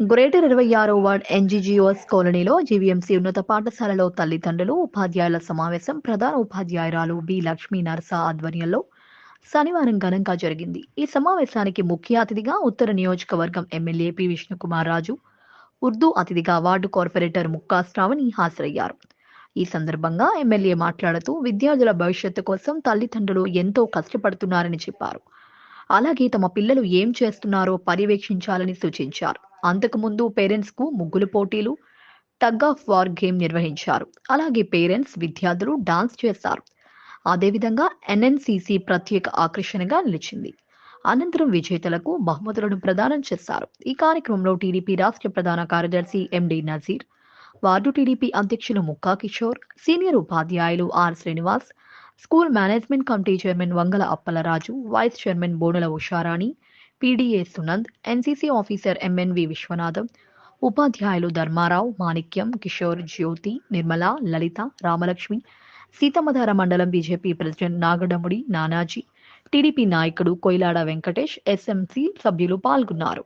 Greater ఇరవై ఆరో ward ఎన్జీజీఓఎస్ కాలనీలో జీవీఎంసీ ఉన్నత పాఠశాలలో తల్లిదండ్రులు ఉపాధ్యాయుల సమావేశం ప్రధాన ఉపాధ్యాయురాలు బి. లక్ష్మీ నరస ఆధ్వర్యంలో శనివారం ఘనంగా జరిగింది. ఈ సమావేశానికి ముఖ్య అతిథిగా ఉత్తర నియోజకవర్గం ఎమ్మెల్యే పి. విష్ణుకుమార్ రాజు ఉర్దూ అతిథిగా వార్డు కార్పొరేటర్ ముక్కా శ్రావణి హాజరయ్యారు. ఈ సందర్భంగా ఎమ్మెల్యే మాట్లాడుతూ విద్యార్థుల భవిష్యత్తు కోసం తల్లిదండ్రులు ఎంతో కష్టపడుతున్నారని చెప్పారు. అలాగే తమ పిల్లలు ఏం చేస్తున్నారో పర్యవేక్షించాలని సూచించారు. అంతకుముందు పేరెంట్స్కు ముగ్గులు పోటీలు టగ్ ఆఫ్ వార్ గేమ్ నిర్వహించారు. అలాగే పేరెంట్స్ విద్యార్థులు డాన్స్ చేశారు. అదేవిధంగా ఎన్ఎన్సిసి ప్రత్యేక ఆకర్షణగా నిలిచింది. అనంతరం విజేతలకు బహుమతులను ప్రదానం చేశారు. ఈ కార్యక్రమంలో టీడీపీ రాష్ట్ర ప్రధాన కార్యదర్శి ఎండి నజీర్ వార్డు టీడీపీ అధ్యక్షులు ముక్కా కిషోర్ సీనియర్ ఉపాధ్యాయులు R Srinivas school management committee chairman Vangala Appalaraju vice chairman Bonula Usharani PDA Sunand NCC officer MNV Viswanatham ఉపాధ్యాయులు ధర్మారావు మాణిక్యం కిషోర్ జ్యోతి నిర్మల లలిత రామలక్ష్మి సీతమ్మధార మండలం BJP president Nagadamudi Nanaji TDP నాయకుడు కొయిలాడ వెంకటేష్ ఎస్ఎంసీ సభ్యులు పాల్గొన్నారు.